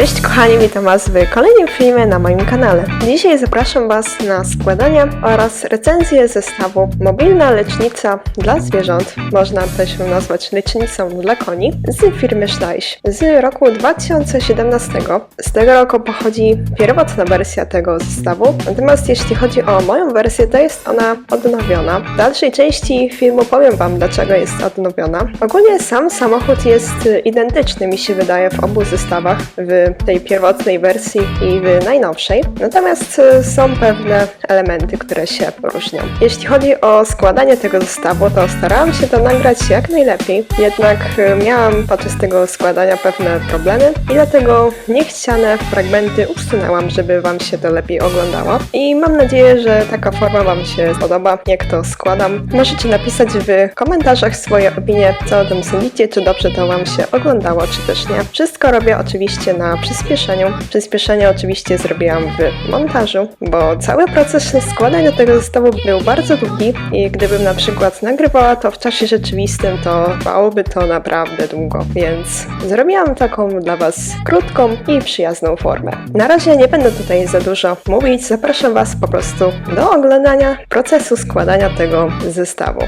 Cześć kochani, witam Was w kolejnym filmie na moim kanale. Dzisiaj zapraszam Was na składania oraz recenzję zestawu Mobilna lecznica dla zwierząt, można też ją nazwać lecznicą dla koni, z firmy Schleich z roku 2017. Z tego roku pochodzi pierwotna wersja tego zestawu, natomiast jeśli chodzi o moją wersję, to jest ona odnowiona. W dalszej części filmu powiem Wam, dlaczego jest odnowiona. Ogólnie sam samochód jest identyczny, mi się wydaje, w obu zestawach, w tej pierwotnej wersji i w najnowszej. Natomiast y, są pewne elementy, które się różnią. Jeśli chodzi o składanie tego zestawu, to starałam się to nagrać jak najlepiej, jednak y, miałam podczas tego składania pewne problemy i dlatego niechciane fragmenty usunęłam, żeby Wam się to lepiej oglądało. I mam nadzieję, że taka forma Wam się spodoba, jak to składam. Możecie napisać w komentarzach swoje opinie, co o tym sądzicie, czy dobrze to Wam się oglądało, czy też nie. Wszystko robię oczywiście na przyspieszeniu. Przyspieszenie oczywiście zrobiłam w montażu, bo cały proces składania tego zestawu był bardzo długi i gdybym na przykład nagrywała to w czasie rzeczywistym, to trwałoby to naprawdę długo, więc zrobiłam taką dla Was krótką i przyjazną formę. Na razie nie będę tutaj za dużo mówić, zapraszam Was po prostu do oglądania procesu składania tego zestawu.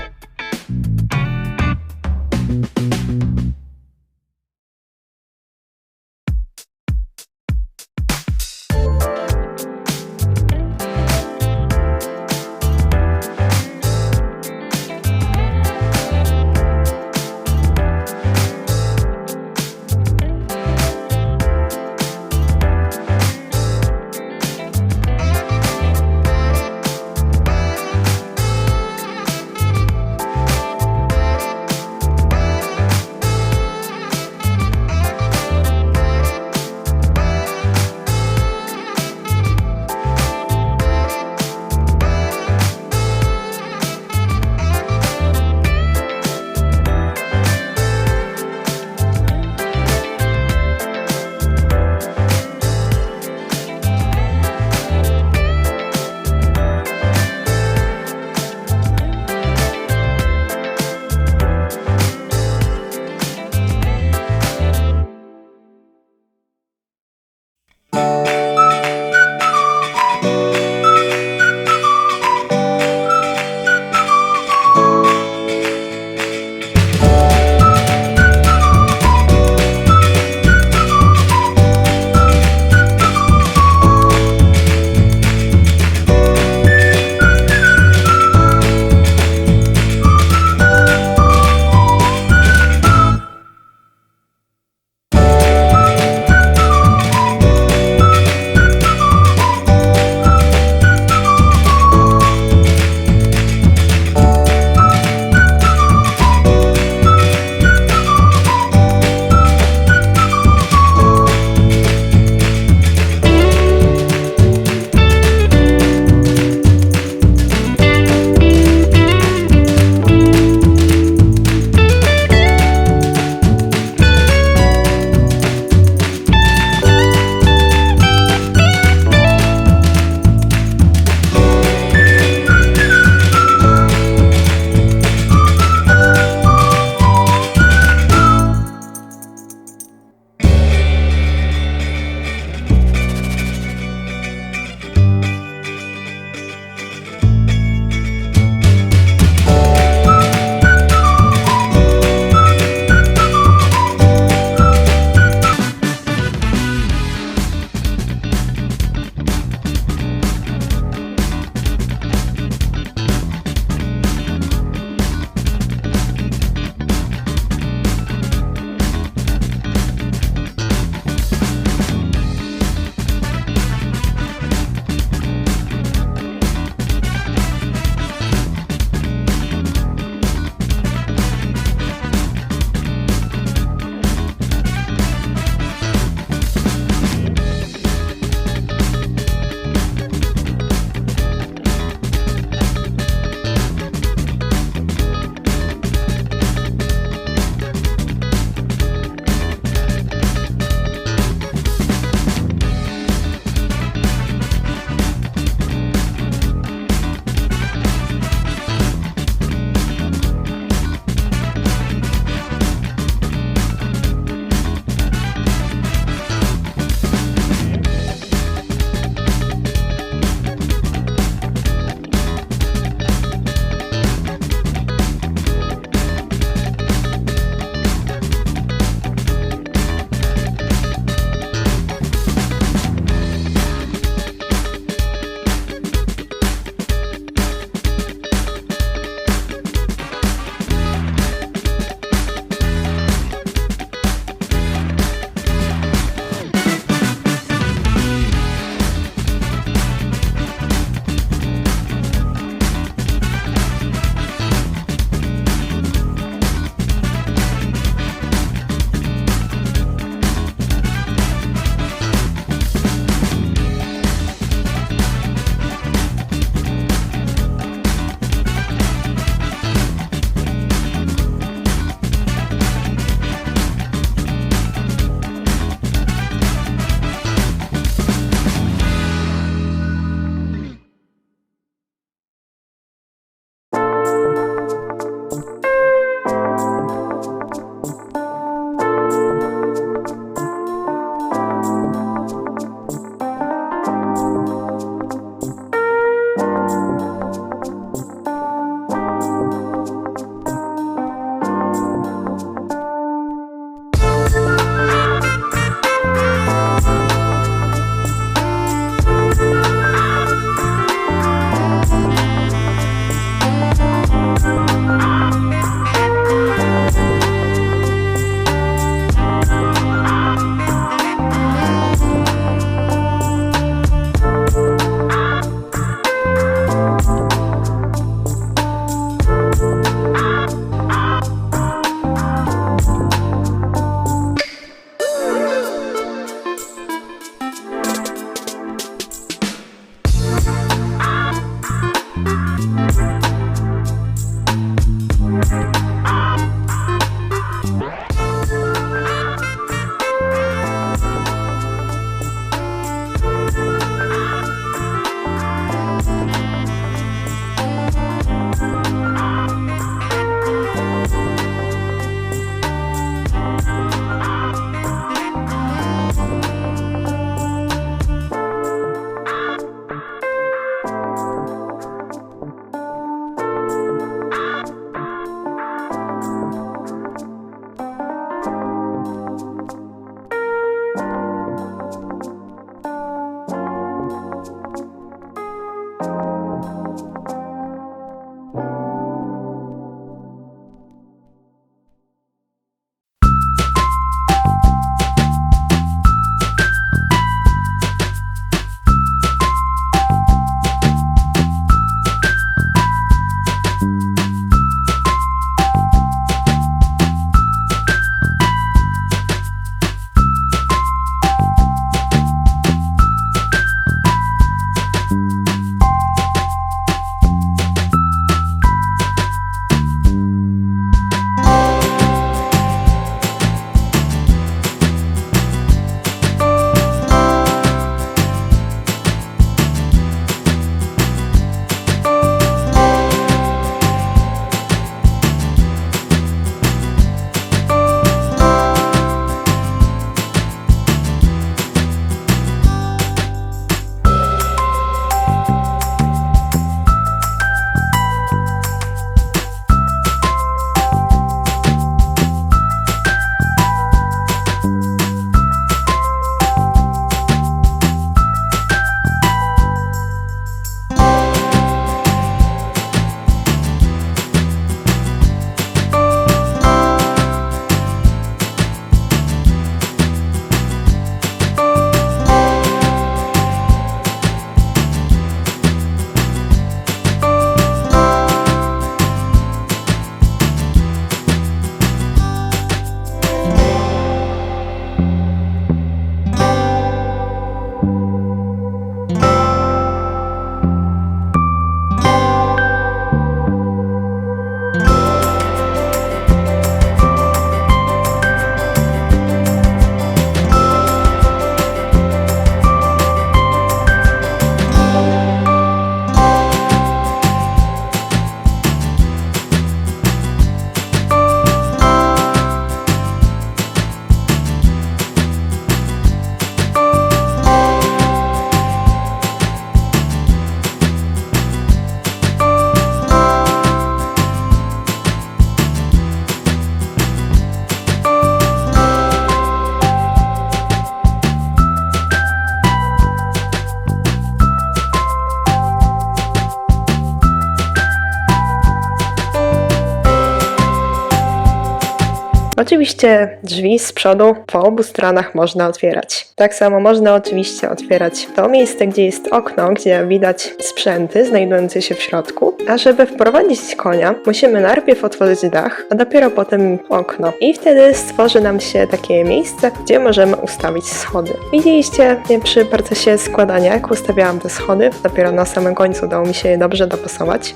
Oczywiście drzwi z przodu po obu stronach można otwierać. Tak samo można oczywiście otwierać to miejsce, gdzie jest okno, gdzie widać sprzęty znajdujące się w środku. A żeby wprowadzić konia, musimy najpierw otworzyć dach, a dopiero potem okno. I wtedy stworzy nam się takie miejsce, gdzie możemy ustawić schody. Widzieliście przy procesie składania, jak ustawiałam te schody. Dopiero na samym końcu udało mi się je dobrze dopasować.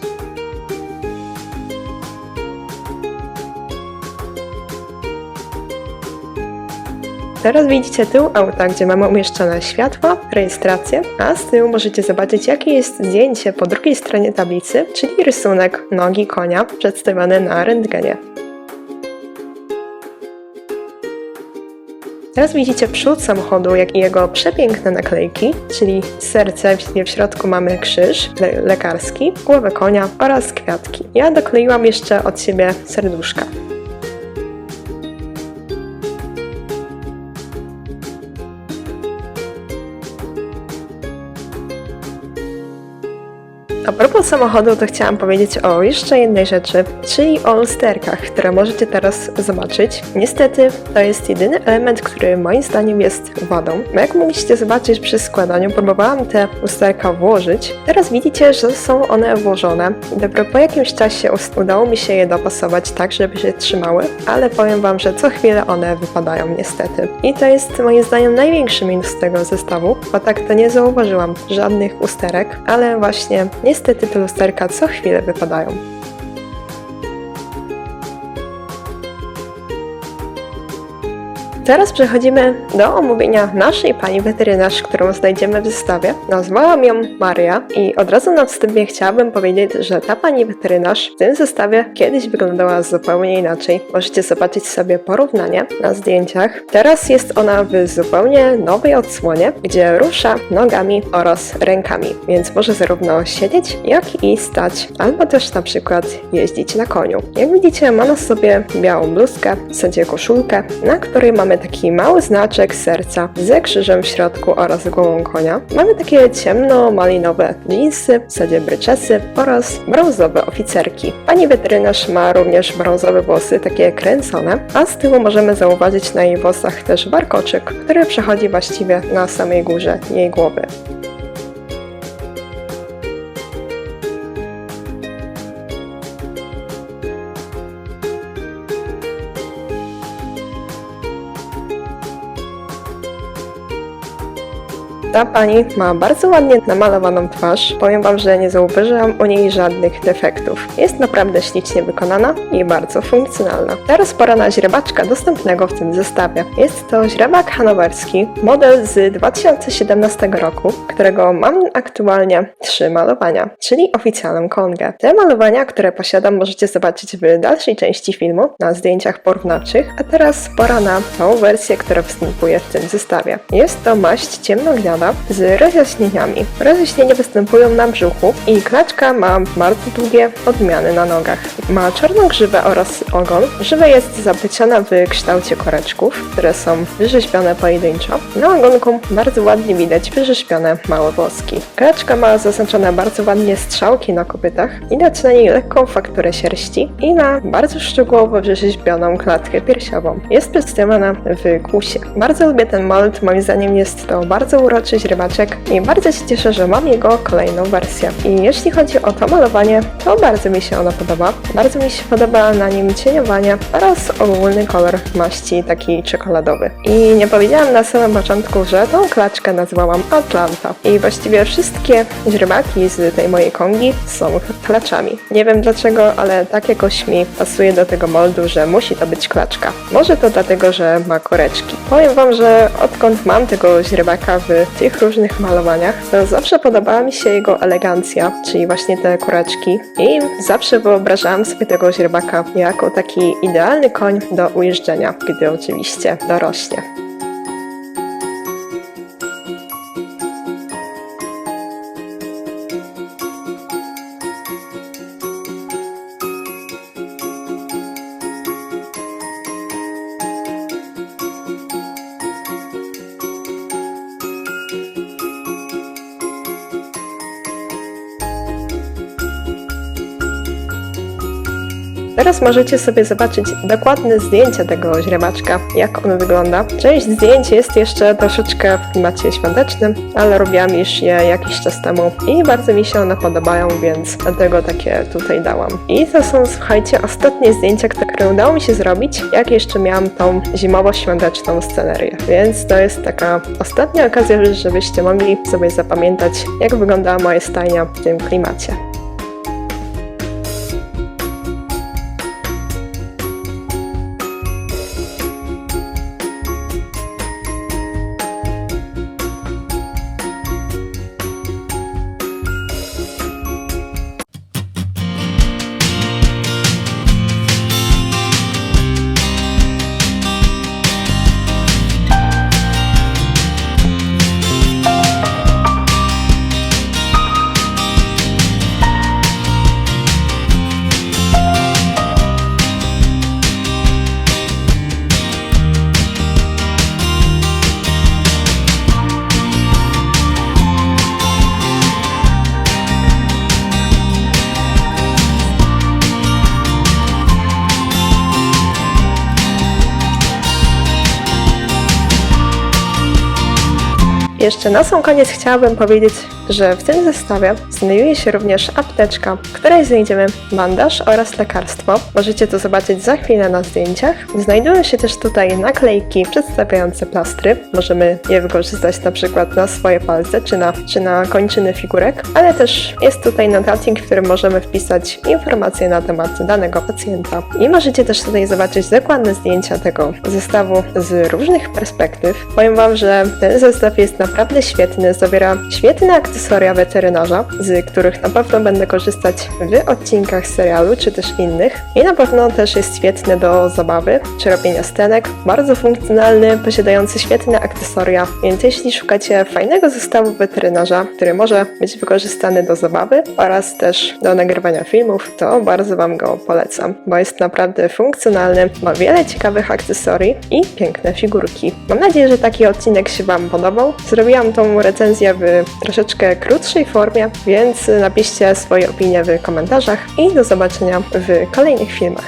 Teraz widzicie tył auta, gdzie mamy umieszczone światła, rejestrację, a z tyłu możecie zobaczyć, jakie jest zdjęcie po drugiej stronie tablicy, czyli rysunek nogi konia przedstawiony na rentgenie. Teraz widzicie przód samochodu, jak i jego przepiękne naklejki, czyli serce, w środku mamy krzyż le lekarski, głowę konia oraz kwiatki. Ja dokleiłam jeszcze od siebie serduszka. A propos samochodu, to chciałam powiedzieć o jeszcze jednej rzeczy, czyli o lusterkach, które możecie teraz zobaczyć. Niestety, to jest jedyny element, który moim zdaniem jest wadą. Bo jak mogliście zobaczyć przy składaniu, próbowałam te lusterka włożyć. Teraz widzicie, że są one włożone. Dopiero po jakimś czasie udało mi się je dopasować tak, żeby się trzymały, ale powiem wam, że co chwilę one wypadają niestety. I to jest moim zdaniem największy minus tego zestawu, bo tak to nie zauważyłam żadnych usterek, ale właśnie nie niestety te lusterka co chwilę wypadają. Teraz przechodzimy do omówienia naszej pani weterynarz, którą znajdziemy w zestawie. Nazwałam ją Maria i od razu na wstępie chciałabym powiedzieć, że ta pani weterynarz w tym zestawie kiedyś wyglądała zupełnie inaczej. Możecie zobaczyć sobie porównanie na zdjęciach. Teraz jest ona w zupełnie nowej odsłonie, gdzie rusza nogami oraz rękami, więc może zarówno siedzieć, jak i stać, albo też na przykład jeździć na koniu. Jak widzicie, ma na sobie białą bluzkę, w zasadzie koszulkę, na której mamy taki mały znaczek serca ze krzyżem w środku oraz głową konia. Mamy takie ciemno-malinowe dżinsy, w zasadzie bryczesy oraz brązowe oficerki. Pani weterynarz ma również brązowe włosy, takie kręcone, a z tyłu możemy zauważyć na jej włosach też warkoczyk, który przechodzi właściwie na samej górze jej głowy. Ta pani ma bardzo ładnie namalowaną twarz. Powiem wam, że nie zauważyłam u niej żadnych defektów. Jest naprawdę ślicznie wykonana i bardzo funkcjonalna. Teraz pora na źrebaczka dostępnego w tym zestawie. Jest to źrebak hanowerski, model z 2017 roku, którego mam aktualnie trzy malowania, czyli oficjalną kongę. Te malowania, które posiadam, możecie zobaczyć w dalszej części filmu na zdjęciach porównawczych, a teraz pora na tą wersję, która występuje w tym zestawie. Jest to maść ciemnogniada z rozjaśnieniami. Rozjaśnienia występują na brzuchu i klaczka ma bardzo długie odmiany na nogach. Ma czarną grzywę oraz ogon. Grzywa jest zapyciona w kształcie koreczków, które są wyrzeźbione pojedynczo. Na ogonku bardzo ładnie widać wyrzeźbione małe włoski. Klaczka ma zaznaczone bardzo ładnie strzałki na kopytach, widać na niej lekką fakturę sierści i ma bardzo szczegółowo wyrzeźbioną klatkę piersiową. Jest przedstawiona w kusie. Bardzo lubię ten mold, moim zdaniem jest to bardzo uroczy czy źrebaczek i bardzo się cieszę, że mam jego kolejną wersję. I jeśli chodzi o to malowanie, to bardzo mi się ono podoba. Bardzo mi się podoba na nim cieniowanie oraz ogólny kolor maści taki czekoladowy. I nie powiedziałam na samym początku, że tą klaczkę nazwałam Atlanta. I właściwie wszystkie źrebaki z tej mojej kongi są klaczami. Nie wiem dlaczego, ale tak jakoś mi pasuje do tego moldu, że musi to być klaczka. Może to dlatego, że ma koreczki. Powiem wam, że odkąd mam tego źrebaka w tych tych różnych malowaniach, zawsze podobała mi się jego elegancja, czyli właśnie te koreczki. I zawsze wyobrażałam sobie tego źrebaka jako taki idealny koń do ujeżdżenia, gdy oczywiście dorośnie. Teraz możecie sobie zobaczyć dokładne zdjęcie tego źrebaczka, jak on wygląda. Część zdjęć jest jeszcze troszeczkę w klimacie świątecznym, ale robiłam już je jakiś czas temu i bardzo mi się one podobają, więc dlatego takie tutaj dałam. I to są, słuchajcie, ostatnie zdjęcia, które udało mi się zrobić, jak jeszcze miałam tą zimowo-świąteczną scenerię. Więc to jest taka ostatnia okazja, żebyście mogli sobie zapamiętać, jak wyglądała moja stajnia w tym klimacie. Jeszcze na sam koniec chciałabym powiedzieć, że w tym zestawie znajduje się również apteczka, w której znajdziemy bandaż oraz lekarstwo. Możecie to zobaczyć za chwilę na zdjęciach. Znajdują się też tutaj naklejki przedstawiające plastry. Możemy je wykorzystać na przykład na swoje palce czy na, czy na kończyny figurek, ale też jest tutaj notatnik, w którym możemy wpisać informacje na temat danego pacjenta. I możecie też tutaj zobaczyć dokładne zdjęcia tego zestawu z różnych perspektyw. Powiem Wam, że ten zestaw jest naprawdę świetny, zawiera świetne akcesoria weterynarza, z których na pewno będę korzystać w odcinkach serialu czy też innych. I na pewno też jest świetny do zabawy czy robienia stenek. Bardzo funkcjonalny, posiadający świetne akcesoria, więc jeśli szukacie fajnego zestawu weterynarza, który może być wykorzystany do zabawy oraz też do nagrywania filmów, to bardzo Wam go polecam, bo jest naprawdę funkcjonalny, ma wiele ciekawych akcesorii i piękne figurki. Mam nadzieję, że taki odcinek się Wam podobał. Zrobiłam tą recenzję w troszeczkę krótszej formie, więc napiszcie swoje opinie w komentarzach i do zobaczenia w kolejnych filmach.